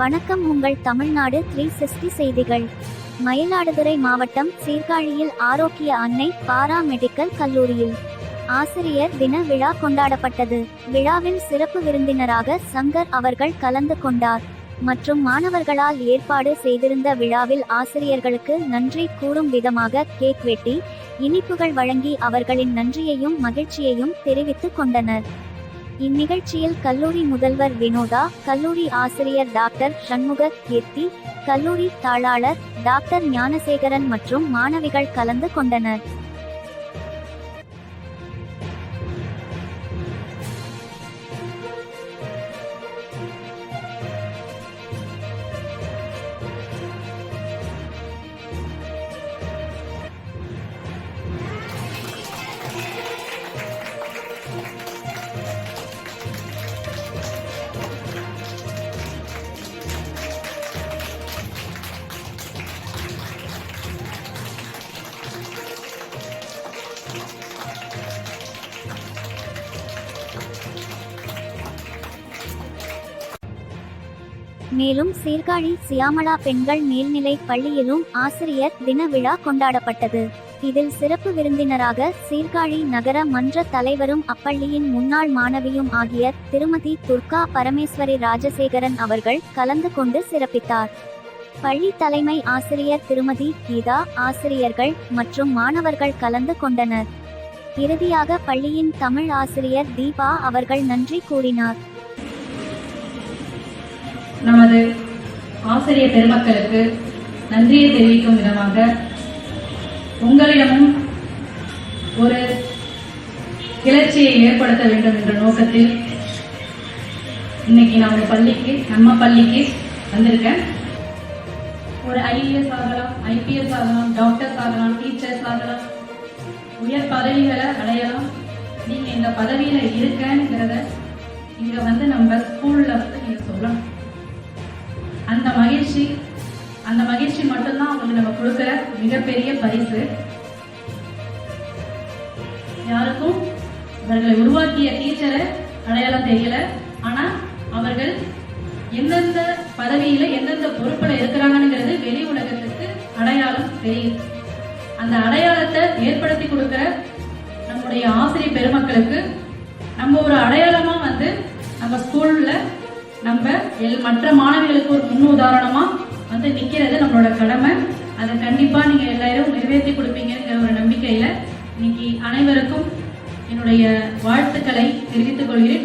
வணக்கம் உங்கள் Tamil Nadu three sixty செய்திகள். மயிலாடுதுறை மாவட்டம் சீர்காழியில் ஆரோக்கிய அன்னை பாரா மெடிக்கல் கல்லூரியில். ஆசிரியர் தின விழா கொண்டாடப்பட்டது. விழாவில் சிறப்பு விருந்தினராக சங்கர் அவர்கள் கலந்து கொண்டார். மற்றும் மாணவர்களால் ஏற்பாடு செய்திருந்த விழாவில் ஆசிரியர்களுக்கு நன்றி கூறும் விதமாக கேக் வெட்டி இனிப்புகள் வழங்கி அவர்களின் நன்றியையும் மகிழ்ச்சியையும் தெரிவித்துக் கொண்டனர். இந்நிகழ்ச்சியில் கல்லூரி முதல்வர் வினோதா கல்லூரி ஆசிரியர் டாக்டர் சண்முக கீர்த்தி கல்லூரி தாளாளர் டாக்டர் ஞானசேகரன் மற்றும் மாணவிகள் கலந்து கொண்டனர். மேலும் சீர்காழி சியாமளா பெண்கள் மேல்நிலை பள்ளியிலும் ஆசிரியர் தின விழா கொண்டாடப்பட்டது. இதில் சிறப்பு விருந்தினராக சீர்காழி நகர மன்ற தலைவரும் அப்பள்ளியின் முன்னாள் மாணவியும் ஆகிய திருமதி துர்கா பரமேஸ்வரி ராஜசேகரன் அவர்கள் கலந்து கொண்டு சிறப்பித்தார். பள்ளி தலைமை ஆசிரியர் திருமதி கீதா ஆசிரியர்கள் மற்றும் மாணவர்கள் கலந்து கொண்டனர். இறுதியாக பள்ளியின் தமிழ் ஆசிரியர் தீபா அவர்கள் நன்றி கூறினார். நமது ஆசிரியர் பெருமக்களுக்கு நன்றியை தெரிவிக்கும் விதமாக உங்களிடமும் ஒரு கிளர்ச்சியை ஏற்படுத்த வேண்டும் என்ற நோக்கத்தில் இன்னைக்கு நான் ஒரு பள்ளிக்கு நம்ம பள்ளிக்கு வந்திருக்கேன். ஒரு ஐஏஎஸ் ஆகலாம் ஐபிஎஸ் ஆகலாம் டாக்டர்ஸ் ஆகலாம் டீச்சர்ஸ் ஆகலாம் உயர் பதவிகளை அடையலாம். நீங்கள் இந்த பதவியில் இருக்கங்கிறத இங்கே வந்து நம்ம ஸ்கூலில் வந்து நீங்க கொடுக்குற மிகப்பெரிய பரிசு. யாருக்கும் அவர்களை உருவாக்கிய டீச்சரை அடையாளம் தெரியல. ஆனா அவர்கள் எந்தெந்த பதவியில எந்தெந்த பொறுப்புல இருக்கிறாங்கங்கிறது வெளி உலகத்துக்கு அடையாளம் தெரியுது அந்த அடையாளத்தை ஏற்படுத்தி கொடுக்கிற நம்முடைய ஆசிரியர் பெருமக்களுக்கு நம்ம ஒரு அடையாளமா வந்து நம்ம ஸ்கூல்ல நம்ம எல் மற்ற மாணவிகளுக்கு ஒரு முன் உதாரணமா வந்து நிக்கிறது நம்மளோட கடமை. அதை கண்டிப்பா நீங்க எல்லாரும் நிறைவேற்றி கொடுப்பீங்கிற ஒரு நம்பிக்கையில இன்னைக்கு அனைவருக்கும் என்னுடைய வாழ்த்துக்களை தெரிவித்துக் கொள்கிறேன்.